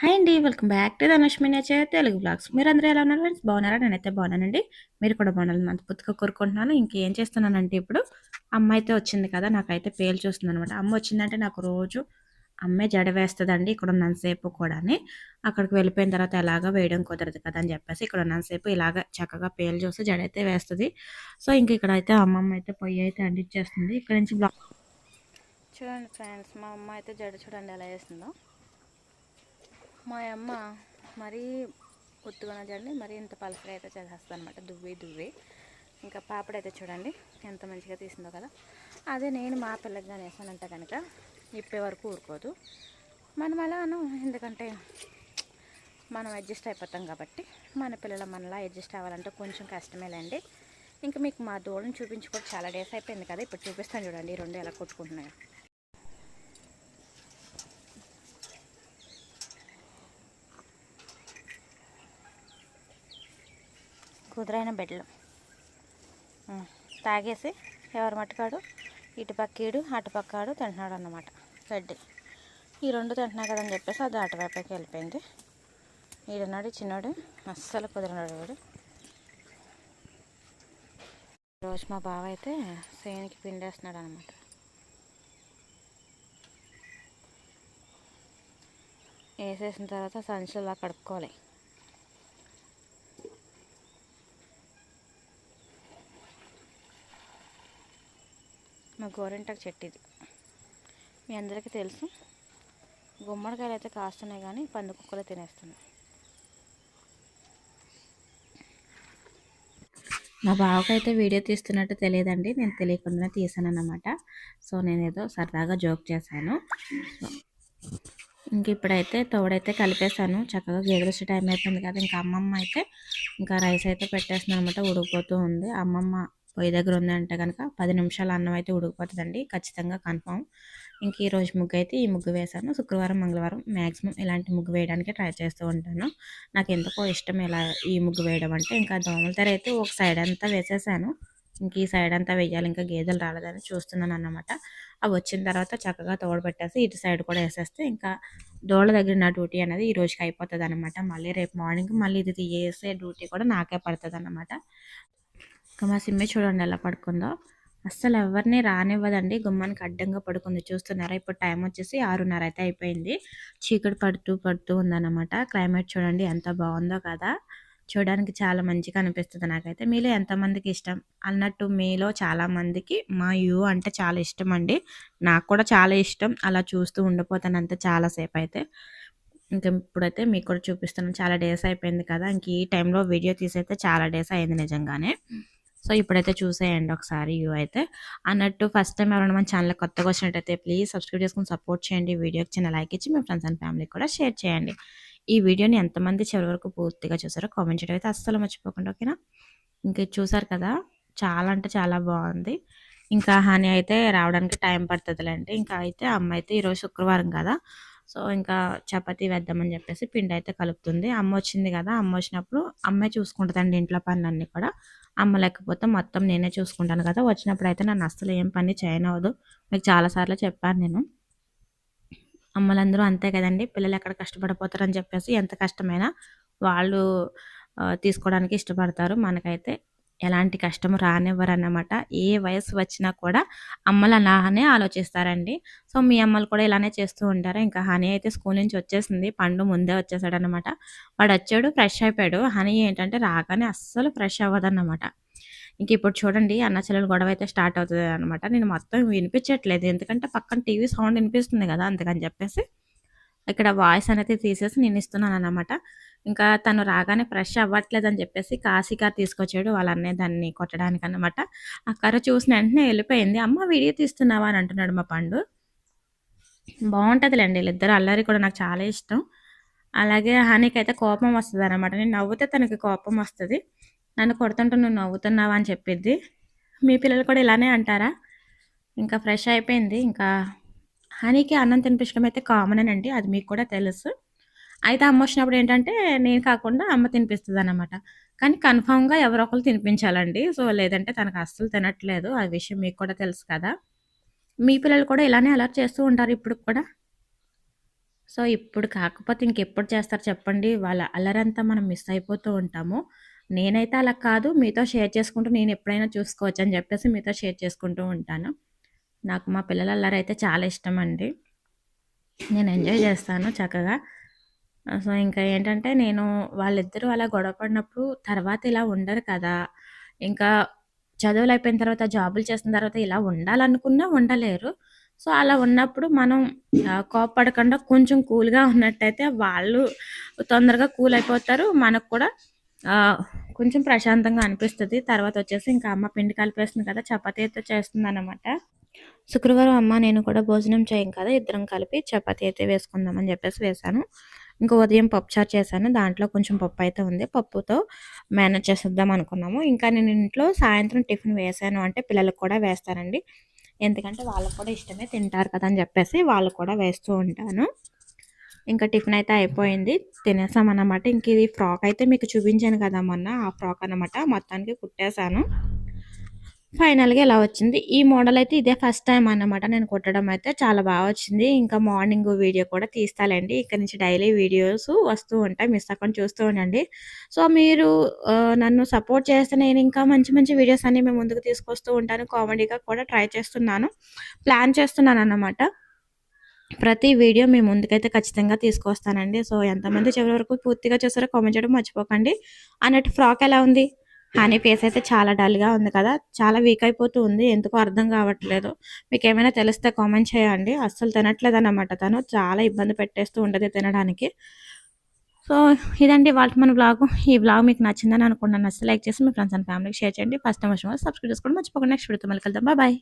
Hi అండి welcome back to Dhanush nature Telugu blogs మీరు అందరూ ఎలా ఉన్నారు ఫ్రెండ్స్ బాగున్నారా? నేనైతే బాగున్నానండి. మీరు కూడా బాగున్నారు అంత పుత్తుగా కోరుకుంటున్నాను. ఇంకేం చేస్తున్నానంటే ఇప్పుడు అమ్మ అయితే వచ్చింది కదా నాకైతే పేలు చూస్తుంది అనమాట అమ్మ వచ్చిందంటే నాకు రోజు అమ్మే జడ వేస్తుందండి ఇక్కడ ఉన్నంతసేపు కూడా అక్కడికి వెళ్ళిపోయిన తర్వాత ఎలాగ వేయడం కుదరదు కదా అని చెప్పేసి ఇక్కడ ఉన్నంతసేపు ఇలాగ చక్కగా పేలు చూస్తే జడ అయితే వేస్తుంది. సో ఇంక ఇక్కడ అయితే అమ్మమ్మ అయితే పొయ్యి అయితే అందించేస్తుంది ఇక్కడ నుంచి బ్లాక్ చూడండి ఫ్రెండ్స్ మా అమ్మ అయితే జడ చూడండి ఎలా వేస్తుందో. మా అమ్మ మరీ ఒత్తుగా చూడండి మరీ ఇంత పలసగా అయితే చేసేస్తుంది అనమాట దువ్వి దువ్వి. ఇంకా పాపడైతే చూడండి ఎంత మంచిగా తీసిందో కదా. అదే నేను మా పిల్లకి కానీ వేసానంటే కనుక ఇప్పే వరకు ఊరుకోదు. మనం అలాను ఎందుకంటే మనం అడ్జస్ట్ అయిపోతాం కాబట్టి మన పిల్లలు మనలా అడ్జస్ట్ అవ్వాలంటే కొంచెం కష్టమేలేండి ఇంకా మీకు మా దూడని చూపించుకోవడం చాలా డేస్ అయిపోయింది కదా ఇప్పుడు చూపిస్తాను చూడండి ఈ రెండు ఎలా కొట్టుకుంటున్నాయో. కుదురైన బెడ్లు. తాగేసి ఎవరు మట్టుకాడు ఇటు పక్కీడు అటుపక్కాడు తింటున్నాడు అన్నమాట. గడ్డి ఈ రెండు తింటున్నా కదని చెప్పేసి అది అటువైపుకి వెళ్ళిపోయింది. ఈడున్నాడు చిన్నోడు అస్సలు కుదిరినాడు వాడు. రోజు మా బావ అయితే సేనికి పిండేస్తున్నాడు అనమాట వేసేసిన తర్వాత సంచులు కడుక్కోవాలి మా గోరింటాకు చెట్టు ఇది మీ అందరికీ తెలుసు. గుమ్మడికాయలు అయితే కాస్తున్నాయి కానీ పంది కుక్కలు తినేస్తున్నాయి. మా బావకైతే వీడియో తీస్తున్నట్టు తెలియదండి. నేను తెలియకుండానే తీసాను అన్నమాట సో నేను ఏదో సరదాగా జోక్ చేశాను. ఇంక ఇప్పుడైతే తోడైతే కలిపేశాను. చక్కగా గేదెలు టైం అయిపోయింది కదా. ఇంకా అమ్మమ్మ అయితే ఇంకా రైస్ అయితే పెట్టేస్తుంది అనమాట ఉడికిపోతూ ఉంది. అమ్మమ్మ పొయ్యి దగ్గర ఉందంటే కనుక పది నిమిషాలు అన్నం అయితే ఉడికిపోతుందండి ఖచ్చితంగా కన్ఫామ్. ఇంక ఈ రోజు ముగ్గు అయితే ఈ ముగ్గు వేశాను. శుక్రవారం మంగళవారం మ్యాక్సిమం ఇలాంటి ముగ్గు వేయడానికి ట్రై చేస్తూ ఉంటాను. నాకు ఎందుకో ఇష్టం ఇలా ఈ ముగ్గు వేయడం అంటే. ఇంకా దోమల తెర అయితే ఒక సైడ్ అంతా వేసేసాను. ఇంక ఈ సైడ్ అంతా వేయాలి. ఇంకా గేదెలు రాలేదని చూస్తున్నాను అన్నమాట. అవి వచ్చిన తర్వాత చక్కగా తోడబెట్టేసి ఇటు సైడ్ కూడా వేసేస్తే ఇంకా దోళ్ళ దగ్గర నా డ్యూటీ అనేది ఈ రోజుకి అయిపోతుంది అనమాట మళ్ళీ రేపు మార్నింగ్ మళ్ళీ ఇది వేసే డ్యూటీ కూడా నాకే పడుతుంది అనమాట ఇంకా మా సిమ్మె చూడండి ఎలా పడుకుందో. అస్సలు ఎవరిని రానివ్వదండి. గుమ్మానికి అడ్డంగా పడుకుంది. చూస్తున్నారా? ఇప్పుడు టైం వచ్చేసి ఆరున్నర అయితే అయిపోయింది. చీకటి పడుతూ పడుతూ ఉందన్నమాట. క్లైమేట్ చూడండి ఎంత బాగుందో కదా. చూడడానికి చాలా మంచిగా అనిపిస్తుంది నాకైతే. మీలో ఎంతమందికి ఇష్టం? అన్నట్టు మీలో చాలామందికి మా యూ అంటే చాలా ఇష్టం అండి. నాకు కూడా చాలా ఇష్టం. అలా చూస్తూ ఉండిపోతాను అంతే చాలాసేపు అయితే. ఇంకా ఇప్పుడైతే మీకు కూడా చూపిస్తున్నాను. చాలా డేస్ అయిపోయింది కదా. ఇంక ఈ టైంలో వీడియో తీసైతే చాలా డేస్ అయింది నిజంగానే. సో ఇప్పుడైతే చూసేయండి ఒకసారి వ్యూ అయితే. అన్నట్టు ఫస్ట్ టైం ఎవరైనా మన ఛానల్ కొత్తగా వచ్చినట్టయితే ప్లీజ్ సబ్స్క్రైబ్ చేసుకుని సపోర్ట్ చేయండి. వీడియోకి చిన్న లైక్ ఇచ్చి మీ ఫ్రెండ్స్ అండ్ ఫ్యామిలీకి కూడా షేర్ చేయండి. ఈ వీడియోని ఎంతమంది చివరి వరకు పూర్తిగా చూసారో కామెంట్ చేయడం అయితే అస్సలు మర్చిపోకుండా ఓకేనా? ఇంకా చూసారు కదా చాలా అంటే చాలా బాగుంది. ఇంకా హాని అయితే రావడానికి టైం పడుతుందిలేండి. ఇంకా అయితే అమ్మ అయితే ఈరోజు శుక్రవారం కదా. సో ఇంకా చపాతీ వేద్దామని చెప్పేసి పిండి అయితే కలుపుతుంది. అమ్మ వచ్చింది కదా అమ్మ వచ్చినప్పుడు అమ్మే చూసుకుంటుందండి ఇంట్లో పనులన్నీ కూడా. అమ్మ లేకపోతే మొత్తం నేనే చూసుకుంటాను కదా. వచ్చినప్పుడు అయితే నన్ను అస్సలు ఏం పని చేయనవద్దు మీకు చాలాసార్లు చెప్పాను నేను. అమ్మలందరూ అంతే కదండి. పిల్లలు ఎక్కడ కష్టపడిపోతారని చెప్పేసి ఎంత కష్టమైనా వాళ్ళు తీసుకోవడానికి ఇష్టపడతారు. మనకైతే ఎలాంటి కష్టం రానివ్వరన్నమాట. ఏ వయసు వచ్చినా కూడా అమ్మలు అలానే ఆలోచిస్తారండి. సో మీ అమ్మలు కూడా ఇలానే చేస్తూ ఉంటారు? ఇంకా హనీ అయితే స్కూల్ నుంచి వచ్చేసింది. పండు ముందే వచ్చేసాడు అనమాట వాడు వచ్చాడు ఫ్రెష్ అయిపోయాడు. హనీ ఏంటంటే రాగానే అస్సలు ఫ్రెష్ అవ్వదన్నమాట. ఇంక ఇప్పుడు చూడండి అన్న చెల్లెలు గొడవ అయితే స్టార్ట్ అవుతుంది అనమాట నేను మొత్తం వినిపించట్లేదు. ఎందుకంటే పక్కన టీవీ సౌండ్ వినిపిస్తుంది కదా అందుకని చెప్పేసి ఇక్కడ వాయిస్ అనేది తీసేసి నేను ఇస్తున్నాను అనమాట ఇంకా తను రాగానే ఫ్రెష్ అవ్వట్లేదు అని చెప్పేసి కాశీకారు తీసుకొచ్చాడు వాళ్ళ అన్నయ్య దాన్ని కొట్టడానికి అనమాట ఆ కర్ర చూసిన వెంటనే వెళ్ళిపోయింది. అమ్మ వీడియో తీస్తున్నావా? అని అంటున్నాడు మా పండు. బాగుంటుందిలేండి వీళ్ళిద్దరు అల్లరి కూడా నాకు చాలా ఇష్టం. అలాగే హానికైతే అయితే కోపం వస్తుంది అనమాట నేను నవ్వుతే తనకి కోపం వస్తుంది. నన్ను కొడుతుంటే నువ్వు నవ్వుతున్నావా? అని చెప్పిద్ది. మీ పిల్లలు కూడా ఇలానే అంటారా? ఇంకా ఫ్రెష్ అయిపోయింది. ఇంకా హనీకి అన్నం తినిపించడం అయితే కామన్ అండి అది మీకు కూడా తెలుసు. అయితే అమ్మ వచ్చినప్పుడు ఏంటంటే నేను కాకుండా అమ్మ తినిపిస్తుంది అనమాట కానీ కన్ఫామ్గా ఎవరో ఒకరు తినిపించాలండి. సో లేదంటే తనకు అస్సలు తినట్లేదు. ఆ విషయం మీకు కూడా తెలుసు కదా. మీ పిల్లలు కూడా ఇలానే అలర్ట్ చేస్తూ ఉంటారు ఇప్పుడు కూడా? సో ఇప్పుడు కాకపోతే ఇంకెప్పుడు చేస్తారు చెప్పండి. వాళ్ళ అల్లరంతా మనం మిస్ అయిపోతూ ఉంటాము. నేనైతే అలా కాదు. మీతో షేర్ చేసుకుంటూ నేను ఎప్పుడైనా చూసుకోవచ్చు అని చెప్పేసి మీతో షేర్ చేసుకుంటూ ఉంటాను. నాకు మా పిల్లల అల్లరి అయితే చాలా ఇష్టం అండి. నేను ఎంజాయ్ చేస్తాను చక్కగా. సో ఇంకా ఏంటంటే నేను వాళ్ళిద్దరూ అలా గొడవ పడినప్పుడు తర్వాత ఇలా ఉండరు కదా. ఇంకా చదువులు అయిపోయిన తర్వాత జాబులు చేసిన తర్వాత ఇలా ఉండాలనుకున్నా ఉండలేరు. సో అలా ఉన్నప్పుడు మనం కోపడకుండా కొంచెం కూల్గా ఉన్నట్టయితే వాళ్ళు తొందరగా కూల్ అయిపోతారు. మనకు కూడా కొంచెం ప్రశాంతంగా అనిపిస్తుంది. తర్వాత వచ్చేసి ఇంకా అమ్మ పిండి కలిపేస్తుంది కదా చపాతీ అయితే చేస్తుంది అనమాట శుక్రవారం అమ్మ నేను కూడా భోజనం చేయం కదా ఇద్దరం కలిపి చపాతీ అయితే వేసుకుందామని చెప్పేసి వేశాను. ఇంకా ఉదయం పప్పుచారు చేశాను. దాంట్లో కొంచెం పప్పు అయితే ఉంది. పప్పుతో మేనేజ్ చేసేద్దాం అనుకున్నాము. ఇంకా నేను ఇంట్లో సాయంత్రం టిఫిన్ వేసాను అంటే పిల్లలకు కూడా వేస్తానండి. ఎందుకంటే వాళ్ళకు కూడా ఇష్టమే తింటారు కదా అని చెప్పేసి వాళ్ళు కూడా వేస్తూ ఉంటాను. ఇంకా టిఫిన్ అయితే అయిపోయింది. తినేసాం అన్నమాట. ఇంక ఇది ఫ్రాక్ అయితే మీకు చూపించాను కదా మొన్న. ఆ ఫ్రాక్ అన్నమాట. మొత్తానికి కుట్టేశాను. ఫైనల్గా ఇలా వచ్చింది? ఈ మోడల్ అయితే ఇదే ఫస్ట్ టైం అన్నమాట. నేను కుట్టడం అయితే చాలా బాగా వచ్చింది. ఇంకా మార్నింగ్ వీడియో కూడా తీస్తాలండి. ఇక్కడ నుంచి డైలీ వీడియోస్ వస్తూ ఉంటాయి. మిస్ అక్కడ చూస్తూ ఉండండి. సో మీరు నన్ను సపోర్ట్ చేస్తే నేను ఇంకా మంచి మంచి వీడియోస్ అన్ని మేము ముందుకు తీసుకొస్తూ ఉంటాను. కామెడీగా కూడా ట్రై చేస్తున్నాను. ప్లాన్ చేస్తున్నాను అన్నమాట. ప్రతి వీడియో మీ ముందుకైతే ఖచ్చితంగా తీసుకొస్తానండి. సో ఎంతమంది చివరి వరకు పూర్తిగా చూసారో కామెంట్ చేయడం మర్చిపోకండి. అన్నట్టు ఫ్రాక్ ఎలా ఉంది? హనీ ఫేస్ అయితే చాలా డల్గా ఉంది కదా. చాలా వీక్ అయిపోతూ ఉంది. ఎందుకో అర్థం కావట్లేదు. మీకు ఏమైనా తెలిస్తే కామెంట్ చేయండి. అస్సలు తినట్లేదు అనమాట తను. చాలా ఇబ్బంది పెట్టేస్తూ ఉంటుంది తినడానికి. సో ఇదండి వాళ్ళ మన బ్లాగ్ ఈ బ్లాగ్ మీకు నచ్చిందని అనుకున్నాను నచ్చితే లైక్ చేసి మీ ఫ్రెండ్స్ అండ్ ఫ్యామిలీకి షేర్ చేయండి. ఫస్ట్ టైం వచ్చిన సబ్స్క్రైబ్ చేసుకోండి మర్చిపోకుండా. నెక్స్ట్ వీడియోతో మళ్ళీ కలుద్దాం. బాయ్.